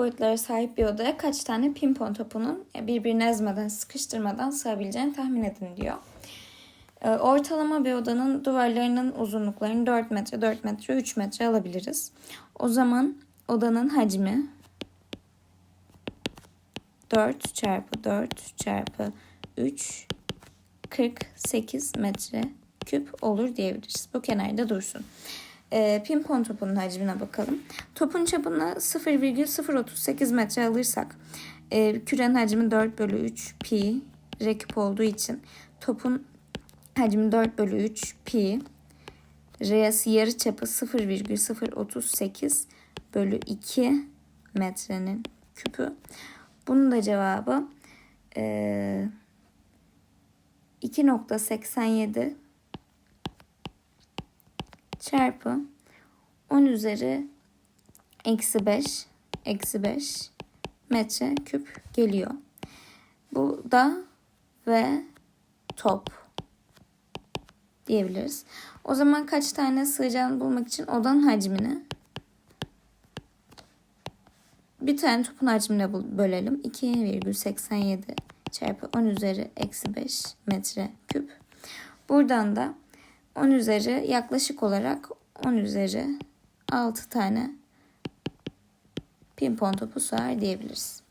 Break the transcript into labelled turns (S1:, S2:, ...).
S1: boyutlara sahip bir odaya kaç tane pimpon topunun birbirine ezmeden, sıkıştırmadan sığabileceğini tahmin edin diyor. Ee, Ortalama bir odanın duvarlarının uzunluklarını 4 metre, 4 metre, 3 metre alabiliriz. O zaman odanın hacmi 4 çarpı 4 çarpı 3 48 metre küp olur diyebiliriz. Bu kenarda dursun. Ee, pimpon topunun hacmine bakalım. Topun çapını 0,038 metre alırsak e, kürenin hacmi 4 bölü 3 pi r küp olduğu için topun hacmi 4 bölü 3 pi r'si yarı çapı 0,038 bölü 2 metrenin küpü. Bunun da cevabı e, 2.87 çarpı 10 üzeri eksi 5 eksi 5 metre küp geliyor. Bu da ve top diyebiliriz. O zaman kaç tane sığacağını bulmak için odanın hacmini bir tane topun hacmine böl- bölelim. 2,87 çarpı 10 üzeri eksi 5 metre küp. Buradan da 10 üzeri yaklaşık olarak 10 üzeri 6 tane pimpon topu sığar diyebiliriz.